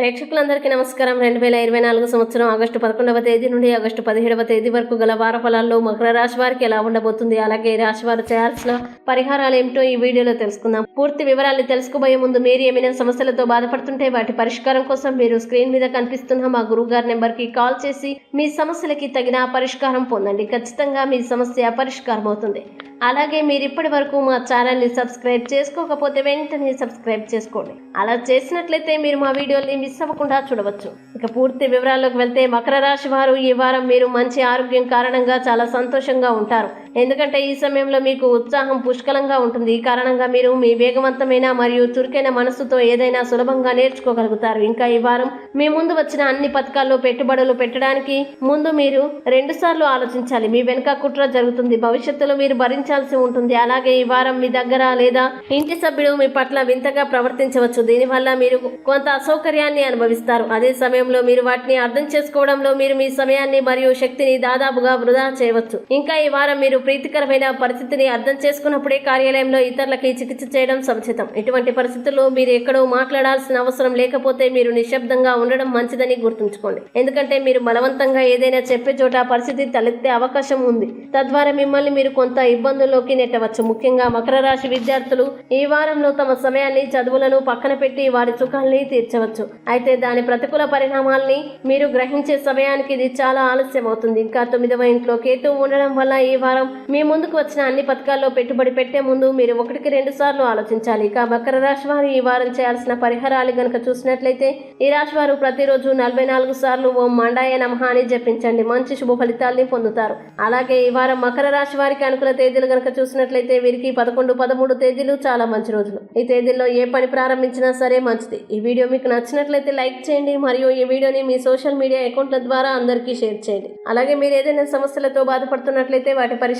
ప్రేక్షకులందరికీ నమస్కారం. రెండు వేల ఇరవై నాలుగు సంవత్సరం ఆగస్టు పదకొండవ తేదీ నుండి ఆగస్టు పదిహేడవ తేదీ వరకు గల వార ఫలాల్లో మకర రాశి వారికి ఎలా ఉండబోతుంది? అలాగే ఈ రాశి వారు చేయాల్సిన పరిహారాలు ఏమిటో ఈ వీడియోలో తెలుసుకుందాం. పూర్తి వివరాలు తెలుసుకోబోయే ముందు మీరు ఏమైనా సమస్యలతో బాధపడుతుంటే వాటి పరిష్కారం కోసం మీరు స్క్రీన్ మీద కనిపిస్తున్న మా గురువు గారి నెంబర్కి కాల్ చేసి మీ సమస్యలకి తగిన పరిష్కారం పొందండి. ఖచ్చితంగా మీ సమస్య పరిష్కారం అవుతుంది అలాగే మీరు ఇప్పటి వరకు మా ఛానల్ని సబ్స్క్రైబ్ చేసుకోకపోతే వెంటనే సబ్స్క్రైబ్ చేసుకోండి. అలా చేసినట్లయితే మీరు మా వీడియోని మిస్ అవ్వకుండా చూడవచ్చు. ఇక పూర్తి వివరాల్లోకి వెళ్తే మకర రాశి వారు ఈ వారం మీరు మంచి ఆరోగ్యం కారణంగా చాలా సంతోషంగా ఉంటారు. ఎందుకంటే ఈ సమయంలో మీకు ఉత్సాహం పుష్కలంగా ఉంటుంది. ఈ కారణంగా మీరు మీ వేగవంతమైన మరియు చురుకైన మనస్సుతో ఏదైనా సులభంగా నేర్చుకోగలుగుతారు. ఇంకా ఈ వారం మీ ముందు వచ్చిన అన్ని పథకాల్లో పెట్టుబడులు పెట్టడానికి ముందు మీరు రెండు సార్లు ఆలోచించాలి. మీ వెనుక కుట్ర జరుగుతుంది. భవిష్యత్తులో మీరు భరించాల్సి ఉంటుంది. అలాగే ఈ వారం మీ దగ్గర లేదా ఇంటి సభ్యుడు మీ పట్ల వింతగా ప్రవర్తించవచ్చు. దీనివల్ల మీరు కొంత అసౌకర్యాన్ని అనుభవిస్తారు. అదే సమయంలో మీరు వాటిని అర్థం చేసుకోవడంలో మీరు మీ సమయాన్ని మరియు శక్తిని దాదాపుగా వృధా చేయవచ్చు. ఇంకా ఈ వారం మీరు ప్రీతికరమైన పరిస్థితిని అర్థం చేసుకున్నప్పుడే కార్యాలయంలో ఇతరులకి చికిత్స చేయడం సముచితం. ఇటువంటి పరిస్థితుల్లో మీరు ఎక్కడో మాట్లాడాల్సిన అవసరం లేకపోతే మీరు నిశ్శబ్దంగా ఉండడం మంచిదని గుర్తుంచుకోండి. ఎందుకంటే మీరు బలవంతంగా ఏదైనా చెప్పే చోట పరిస్థితి తలెత్తే అవకాశం ఉంది. తద్వారా మిమ్మల్ని మీరు కొంత ఇబ్బందుల్లోకి నెట్టవచ్చు. ముఖ్యంగా మకర రాశి విద్యార్థులు ఈ వారంలో తమ సమయాన్ని చదువులను పక్కన పెట్టి వారి సుఖాల్ని తీర్చవచ్చు. అయితే దాని ప్రతికూల పరిణామాల్ని మీరు గ్రహించే సమయానికి ఇది చాలా ఆలస్యం అవుతుంది ఇంకా తొమ్మిదవ ఇంట్లో కేతు ఉండడం వల్ల ఈ వారం మీ ముందుకు వచ్చిన అన్ని పథకాల్లో పెట్టుబడి పెట్టే ముందు మీరు ఒకటికి రెండు సార్లు ఆలోచించాలి. ఇక మకర రాశి వారు ఈ వారం చేయాల్సిన పరిహారాలు గనక చూసినట్లయితే ఈ రాశి వారు ప్రతిరోజు నలభై నాలుగు సార్లు ఓం మండాయ నమహ అని జపించండి. మంచి శుభ ఫలితాల్ని పొందుతారు. అలాగే ఈ వారం మకర రాశి వారికి అనుకూల తేదీలు గనక చూసినట్లయితే వీరికి పదకొండు పదమూడు తేదీలు చాలా మంచి రోజులు. ఈ తేదీల్లో ఏ పని ప్రారంభించినా సరే మంచిది. ఈ వీడియో మీకు నచ్చినట్లయితే లైక్ చేయండి. మరియు ఈ వీడియోని మీ సోషల్ మీడియా అకౌంట్ల ద్వారా అందరికీ షేర్ చేయండి. అలాగే మీరు ఏదైనా సమస్యలతో బాధపడుతున్నట్లయితే వాటి పరిష్కారం